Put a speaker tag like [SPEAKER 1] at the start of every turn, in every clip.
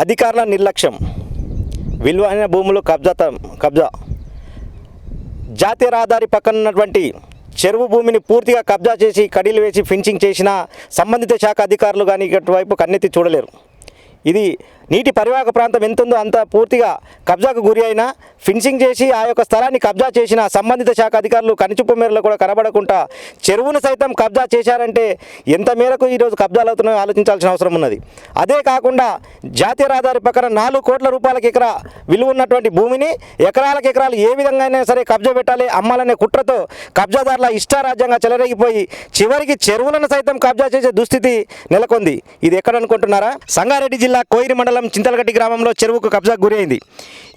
[SPEAKER 1] అధికారుల నిర్లక్ష్యం. విలువైన భూములు కబ్జా కబ్జా. జాతీయ రహదారి పక్కన ఉన్నటువంటి చెరువు భూమిని పూర్తిగా కబ్జా చేసి కడీలు వేసి ఫిన్సింగ్ చేసిన సంబంధిత శాఖ అధికారులు కానీ ఇటువైపు కన్నెత్తి చూడలేరు. ఇది నీటి పరివాహక ప్రాంతం ఎంతుందో అంత పూర్తిగా కబ్జాకు గురి అయినా ఫిన్సింగ్ చేసి ఆ యొక్క స్థలాన్ని కబ్జా చేసిన సంబంధిత శాఖ అధికారులు కనిచూపు మేరలో కూడా కనబడకుండా చెరువును సైతం కబ్జా చేశారంటే ఎంత మేరకు ఈరోజు కబ్జాలు అవుతున్నాయో ఆలోచించాల్సిన అవసరం ఉన్నది. అదే కాకుండా జాతీయ రహదారి పక్కన నాలుగు కోట్ల రూపాయలకి ఎకరా విలువ ఉన్నటువంటి భూమిని ఎకరాలకు ఎకరాలు ఏ విధంగా అయినా సరే కబ్జా పెట్టాలి అమ్మాలనే కుట్రతో కబ్జాదారుల ఇష్టారాజ్యంగా చెలరేగిపోయి చివరికి చెరువులను సైతం కబ్జా చేసే దుస్థితి నెలకొంది. ఇది ఎక్కడనుకుంటున్నారా సంగారెడ్డి జిల్లా కోయిరి మండలం చింతలగట్టి గ్రామంలో చెరువుకు కబ్జాకు గురైంది.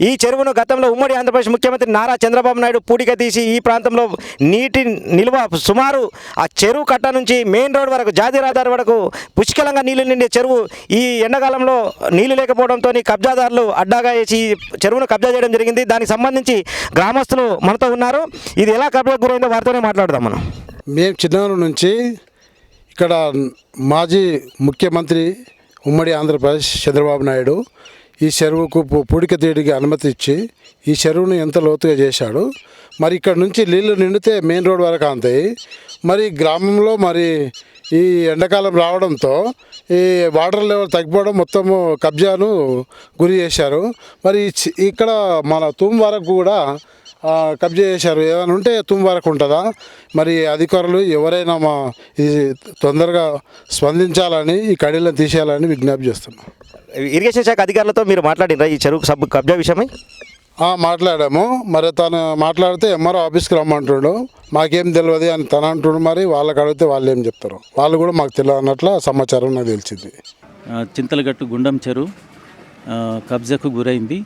[SPEAKER 1] ఈ చెరువును గతంలో ఉమ్మడి ఆంధ్రప్రదేశ్ ముఖ్యమంత్రి నారా చంద్రబాబు నాయుడు పూడిక తీసి ఈ ప్రాంతంలో నీటి నిల్వ సుమారు ఆ చెరువు కట్ట నుంచి మెయిన్ రోడ్ వరకు జాతీయ రహదారి వరకు పుష్కలంగా నీళ్ళు నిండే చెరువు ఈ ఎండాకాలంలో నీళ్ళు లేకపోవడంతో కబ్జాదారులు అడ్డాగా వేసి చెరువును కబ్జా చేయడం జరిగింది. దానికి సంబంధించి గ్రామస్తులు మనతో ఉన్నారు. ఇది ఎలా కబ్జాకు గురైందో వారితోనే మాట్లాడదాం మనం.
[SPEAKER 2] మేము చిన్నతనం నుంచి ఇక్కడ మాజీ ముఖ్యమంత్రి ఉమ్మడి ఆంధ్రప్రదేశ్ చంద్రబాబు నాయుడు ఈ చెరువుకు పు- పూడిక తీయడానికి అనుమతి ఇచ్చి ఈ చెరువును ఎంత లోతుగా చేశాడు? మరి ఇక్కడ నుంచి నీళ్ళు నిండితే మెయిన్ రోడ్ వరకు అంతాయి మరి గ్రామంలో మరి ఈ ఎండాకాలం రావడంతో ఈ వాటర్ లెవెల్ తగ్గిపోవడం మొత్తము కబ్జాను గురి చేశారు. మరి చి- ఇక్కడ మన తూము వరకు కూడా కబ్జా చేశారు. ఏమైనా ఉంటే తుమ్ వరకు ఉంటుందా? మరి అధికారులు ఎవరైనా మా ఇది తొందరగా స్పందించాలని ఈ కడీలను తీసేయాలని విజ్ఞప్తి చేస్తున్నాం
[SPEAKER 1] ఇరిగేషన్ శాఖ అధికారులతో మీరు మాట్లాడినరా ఈ చెరువు సబ్ కబ్జా విషయమై?
[SPEAKER 2] ఆ, మాట్లాడాము. మరి తను మాట్లాడితే ఎంఆర్ఓ ఆఫీస్కి రమ్మంటుండు. మాకేం తెలియదు అని తను అంటుండు మరి. వాళ్ళకి అడిగితే వాళ్ళు ఏం చెప్తారు? వాళ్ళు కూడా మాకు తెలియదు అన్నట్ల సమాచారం నాకు తెలిసింది.
[SPEAKER 3] చింతలగట్టు గుండం చెరువు కబ్జాకు గురైంది.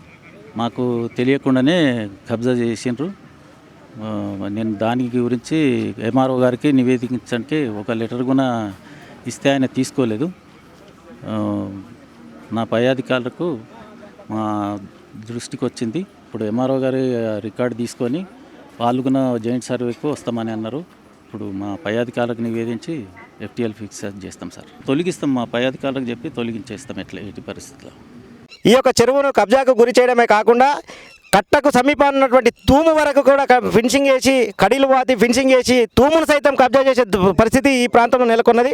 [SPEAKER 3] మాకు తెలియకుండానే కబ్జా చేసిండ్రు. నేను దాని గురించి ఎంఆర్ఓ గారికి నివేదించడానికి ఒక లెటర్ కూడా ఇస్తే ఆయన తీసుకోలేదు. నా పై అధికారులకు మా దృష్టికి వచ్చింది. ఇప్పుడు ఎంఆర్ఓ గారి రికార్డు తీసుకొని వాళ్ళు కూడా జాయింట్ సర్వేకు వస్తామని అన్నారు. ఇప్పుడు మా పై అధికారులకు నివేదించి ఎఫ్టీఎల్ ఫిక్స్ చేస్తాం సార్. తొలగిస్తాం మా పై అధికారులకు చెప్పి తొలగించేస్తాం ఎట్లా ఎట్టి పరిస్థితుల్లో.
[SPEAKER 1] ఈ యొక్క చెరువును కబ్జాకు గురి చేయడమే కాకుండా కట్టకు సమీపాన్ని ఉన్నటువంటి తూము వరకు కూడా క- ఫిన్సింగ్ చేసి కడీలు వాతి ఫిన్సింగ్ చేసి తూమును సైతం కబ్జా చేసే పరిస్థితి ఈ ప్రాంతంలో నెలకొన్నది.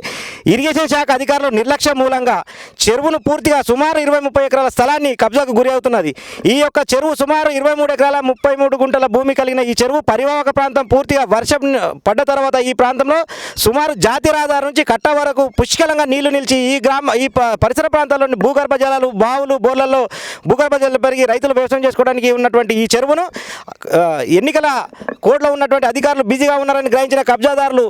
[SPEAKER 1] ఇరిగేషన్ శాఖ అధికారులు నిర్లక్ష్యం మూలంగా చెరువును పూర్తిగా సుమారు ఇరవై ముప్పై ఎకరాల స్థలాన్ని కబ్జాకు గురి అవుతున్నది. ఈ యొక్క చెరువు సుమారు ఇరవై మూడు ఎకరాల ముప్పై మూడు గుంటల భూమి కలిగిన ఈ చెరువు పరివాహక ప్రాంతం పూర్తిగా వర్షం పడ్డ తర్వాత ఈ ప్రాంతంలో సుమారు జాతి రహదారి నుంచి కట్ట వరకు పుష్కలంగా నీళ్ళు నిలిచి ఈ గ్రామ ఈ ప- పరిసర ప్రాంతాల్లోని భూగర్భ జలాలు బావులు బోర్లలో భూగర్భ జలాలు పెరిగి రైతులు వ్యవసాయం చేసుకోవడానికి ఉన్నటువంటి ఈ చెరువును ఎన్నికల కోడ్లో ఉన్నటువంటి అధికారులు బిజీగా ఉన్నారని గ్రహించిన కబ్జాదారులు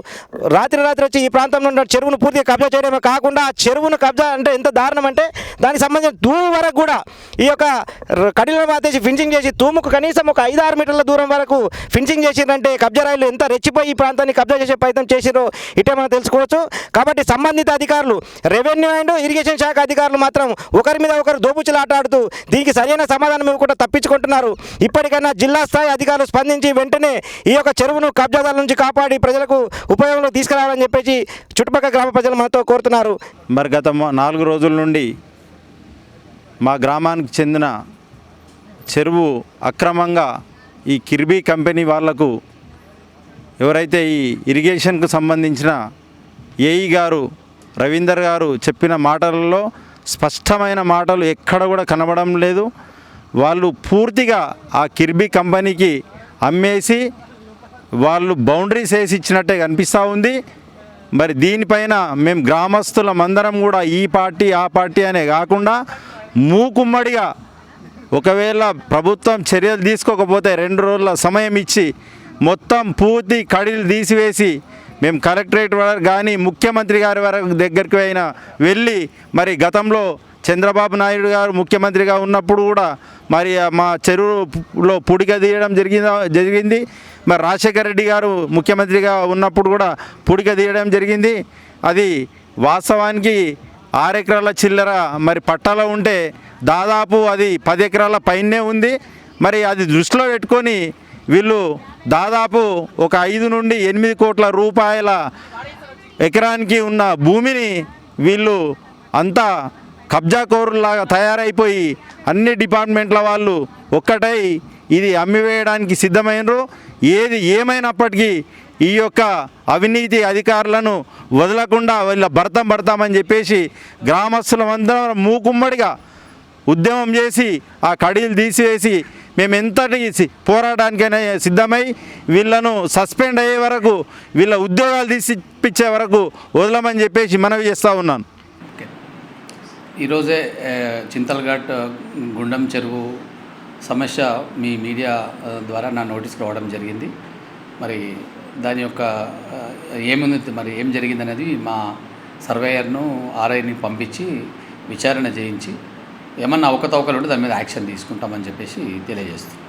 [SPEAKER 1] రాత్రి రాత్రి వచ్చి ఈ ప్రాంతంలో ఉన్న చెరువును పూర్తిగా కబ్జా చేయడమే కాకుండా ఆ చెరువును కబ్జా అంటే ఎంత దారుణం అంటే దానికి సంబంధించిన తూము వరకు కూడా ఈ యొక్క కఠిన కడిలను వాతేసి ఫిన్సింగ్ చేసి తూముకు కనీసం ఒక ఐదు ఆరు మీటర్ల దూరం వరకు ఫిన్సింగ్ చేసిందంటే కబ్జా రైలు ఎంత రెచ్చిపోయి ఈ ప్రాంతాన్ని కబ్జా చేసే ప్రయత్నం చేసిరో ఇటే మనం తెలుసుకోవచ్చు. కాబట్టి సంబంధిత అధికారులు రెవెన్యూ అండ్ ఇరిగేషన్ శాఖ అధికారులు మాత్రం ఒకరి మీద ఒకరు దోపుచులాట ఆడుతూ దీనికి సరైన సమాధానం ఇవ్వకుండా తప్పించుకుంటున్నారు. ఇప్పటికైనా జిల్లా స్థాయి అధికారులు స్పందించి వెంటనే ఈ యొక్క చెరువును కబ్జాదారుల నుంచి కాపాడి ప్రజలకు ఉపయోగంలో తీసుకురావాలని చెప్పేసి చుట్టుపక్కల గ్రామ ప్రజలు మనతో కోరుతున్నారు.
[SPEAKER 4] మరి గత నాలుగు రోజుల నుండి మా గ్రామానికి చెందిన చెరువు అక్రమంగా ఈ కిర్బీ కంపెనీ వాళ్ళకు ఎవరైతే ఈ ఇరిగేషన్కు సంబంధించిన ఏఈ గారు రవీందర్ గారు చెప్పిన మాటలలో స్పష్టమైన మాటలు ఎక్కడ కూడా కనబడం లేదు. వాళ్ళు పూర్తిగా ఆ కిర్బీ కంపెనీకి అమ్మేసి వాళ్ళు బౌండరీస్ వేసి ఇచ్చినట్టే కనిపిస్తూ ఉంది. మరి దీనిపైన మేము గ్రామస్తులం అందరం కూడా ఈ పార్టీ ఆ పార్టీ అనే కాకుండా మూకుమ్మడిగా ఒకవేళ ప్రభుత్వం చర్యలు తీసుకోకపోతే రెండు రోజుల సమయం ఇచ్చి మొత్తం పూర్తి కడీలు తీసివేసి మేము కలెక్టరేట్ వరకు కానీ ముఖ్యమంత్రి గారి వరకు దగ్గరికి అయినా వెళ్ళి మరి గతంలో చంద్రబాబు నాయుడు గారు ముఖ్యమంత్రిగా ఉన్నప్పుడు కూడా మరి మా చెరువులో పుడిక తీయడం జరిగింది జరిగింది. మరి రాజశేఖర రెడ్డి గారు ముఖ్యమంత్రిగా ఉన్నప్పుడు కూడా పుడిక తీయడం జరిగింది. అది వాస్తవానికి ఆరు ఎకరాల చిల్లర మరి పట్టాలో ఉంటే దాదాపు అది పది ఎకరాల పైనే ఉంది. మరి అది దృష్టిలో పెట్టుకొని వీళ్ళు దాదాపు ఒక ఐదు నుండి ఎనిమిది కోట్ల రూపాయల ఎకరానికి ఉన్న భూమిని వీళ్ళు అంతా కబ్జా కోరులాగా తయారైపోయి అన్ని డిపార్ట్మెంట్ల వాళ్ళు ఒక్కటై ఇది అమ్మివేయడానికి సిద్ధమైనరు. ఏది ఏమైనప్పటికీ ఈ యొక్క అవినీతి అధికారులను వదలకుండా వీళ్ళ భర్తం భర్తామని చెప్పేసి గ్రామస్తులందరం మూకుమ్మడిగా ఉద్యమం చేసి ఆ కడీలు తీసివేసి మేము ఎంతటి పోరాటానికైనా సిద్ధమై వీళ్ళను సస్పెండ్ అయ్యే వరకు వీళ్ళ ఉద్యోగాలు తీసిపించే వరకు వదలమని చెప్పేసి మనవి చేస్తూ ఉన్నాను.
[SPEAKER 5] ఈరోజే చింతల్ఘాట్ గుండం చెరువు సమస్య మీ మీడియా ద్వారా నా నోటీస్కి రావడం జరిగింది. మరి దాని యొక్క ఏముంది మరి ఏం జరిగింది అనేది మా సర్వేయర్ను ఆర్ఐని పంపించి విచారణ చేయించి ఏమన్నా అవకతవకలు ఉంటే దాని మీద యాక్షన్ తీసుకుంటామని చెప్పేసి తెలియజేస్తుంది